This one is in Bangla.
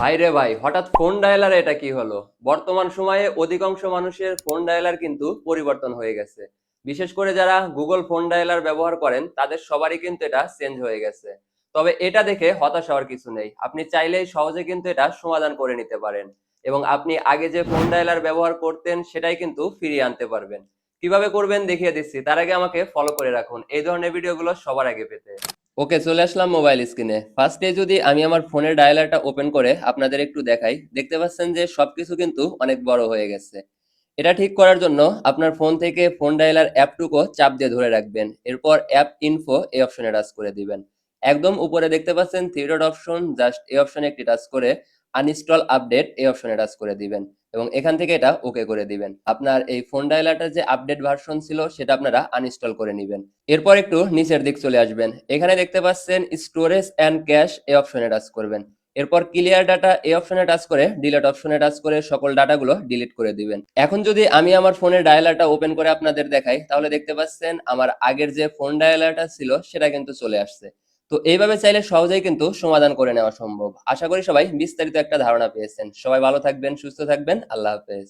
ভাই রে ভাই, হঠাৎ ফোন ডায়ালার এটা কি হলো? বর্তমান সময়ে অধিকাংশ মানুষের ফোন ডায়ালার কিন্তু পরিবর্তন হয়ে গেছে। বিশেষ করে যারা গুগল ফোন ডায়ালার ব্যবহার করেন, তাদের সবারই কিন্তু এটা চেঞ্জ হয়ে গেছে। তবে এটা দেখে হতাশ হওয়ার কিছু নেই। আপনি চাইলেই সহজে কিন্তু এটা সমাধান করে নিতে পারেন এবং আপনি আগে যে ফোন ডায়ালার ব্যবহার করতেন, সেটাই কিন্তু ফিরিয়ে আনতে পারবেন। কীভাবে করবেন দেখিয়ে দিচ্ছি। তার আগে আমাকে ফলো করে রাখুন। এই ধরনের ভিডিওগুলো সবার আগে পেতে। ওকে, চলে আসলাম মোবাইল স্ক্রিনে ফার্স্টে যদি আমি আমার ফোনের ডায়ালারটা ওপেন করে আপনাদের একটু দেখাই, দেখতে পাচ্ছেন যে সবকিছু কিন্তু অনেক বড় হয়ে গেছে। এটা ঠিক করার জন্য আপনার ফোন থেকে ফোন ডায়ালার অ্যাপটুকু চাপ দিয়ে ধরে রাখবেন। এরপর অ্যাপ ইনফো এই অপশনে টাচ করে দিবেন। একদম উপরে দেখতে পাচ্ছেন ডট অপশন জাস্ট এই অপশনে একটি টাচ করে আনইনস্টল আপডেট এই অপশনে টাচ করে দিবেন। এবং এখান থেকে এটা ওকে করে দিবেন। আপনার এই ফোন ডায়ালারটার যে আপডেট ভার্সন ছিল, সেটা আপনারা আনইনস্টল করে নেবেন। এরপর একটু নিচের দিক চলে আসবেন। এখানে দেখতে পাচ্ছেন স্টোরেজ অ্যান্ড ক্যাশ এই অপশনে টাচ করবেন। এরপর ক্লিয়ার ডাটা এই অপশনে টাচ করে ডিলিট অপশনে টাচ করে সকল ডাটাগুলো ডিলিট করে দিবেন। এখন যদি আমি আমার ফোনের ডায়ালারটা ওপেন করে আপনাদের দেখাই, তাহলে দেখতে পাচ্ছেন আমার আগের যে ফোন ডায়ালারটা ছিল, সেটা কিন্তু চলে আসছে। তো এইভাবে চাইলে সহজেই কিন্তু সমাধান করে নেওয়া সম্ভব। আশা করি সবাই বিস্তারিত একটা ধারণা পেয়েছেন। সবাই ভালো থাকবেন, সুস্থ থাকবেন। আল্লাহ হাফেজ।